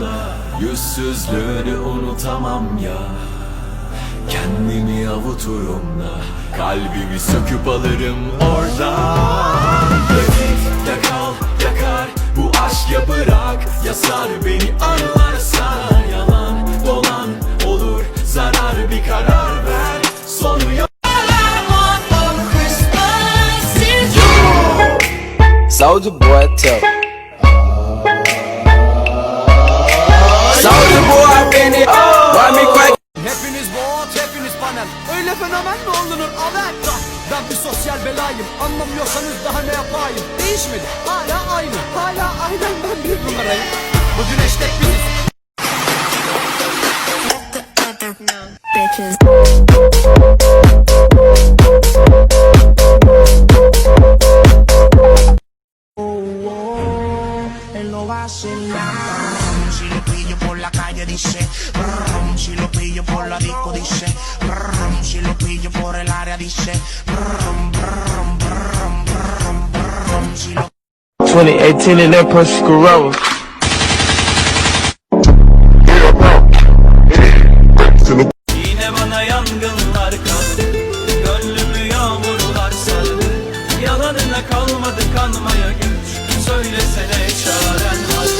yanında Yüzsüzlüğünü unutamam ya. Kendimi avuturum da Kalbimi söküp alırım orada Dakikte kal yakar Bu aşk ya bırak. Ya beni anlarsan Yalan dolan olur. Zarar bir karar ver. Sonu yok. Soldier boy, tell Bot, hepiniz panel Öyle fenomen mi olunur? Haber? Ben bir sosyal belayım. Anlamıyorsanız daha ne yapayım? Değişmedi. Hala aynı. Hala aynen ben bir numarayım. Bu güneş tek biziz bitches. La calle dice, brum, si lo pillo por la disco dice, brum, si lo pillo por el área dice, brum, brum, brum, brum, brum, si lo 2018 in that pussy Corolla. Yine bana yangınlar kaldı. Gönlümü yağmurlar sardı. Yalanına kalmadı kanmaya güç. Söylesene çaren var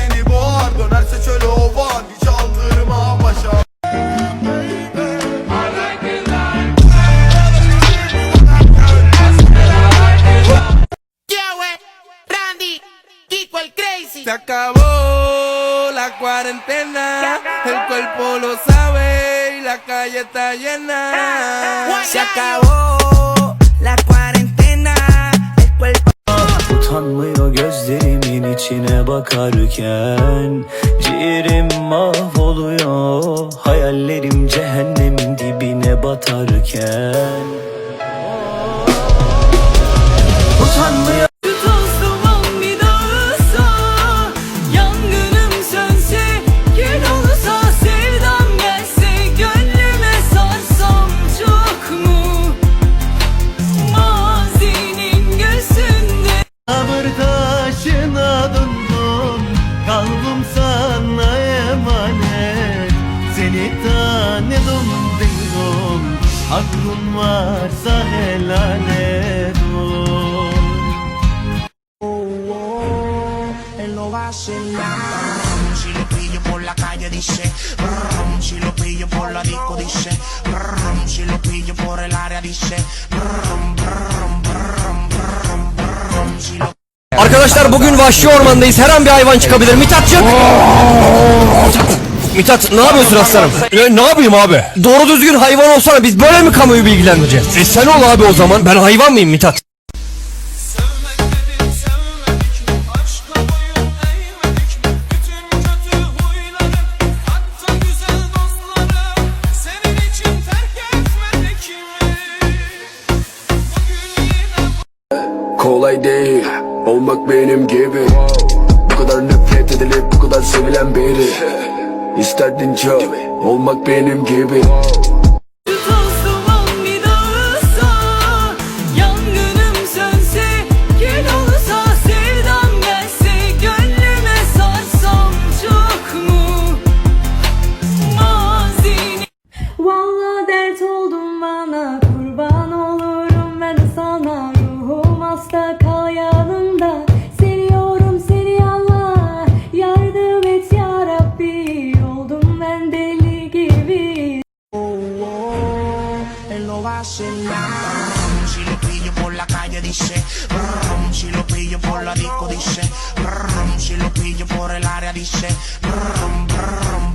Se acabó la cuarentena. El cuerpo lo sabe y la calle está llena. Se acabó la cuarentena. El cuerpo Utanmıyor gözlerimin içine bakarken. Ciğerim mahvoluyor. Hayallerim cehennemin dibine batarken. Utanmıyor Aklın varsa helal et ol. él no va a hacer nada. Brum, Si lo pillo por la calle dice, brum, si lo pillo por la disco dice, brum, si lo pillo por el área dice, brum, brum, brum, brum, brum, si lo Arkadaşlar bugün vahşi ormandayız. Her an bir hayvan çıkabilir. Mithat çık Mithat ne yapıyorsun aslanım? E, ne yapayım abi? Doğru düzgün hayvan olsana biz böyle mi kamuoyu bilgilendireceğiz? E sen ol abi o zaman. Ben hayvan mıyım Mithat? Kolay değil olmak benim gibi İsterdin çok. Olmak benim gibi hacen brum, Si lo pillo por la calle dice. Brum, Si lo pillo por la disco dice. Brum, Si lo pillo por el área dice. Brum, brum,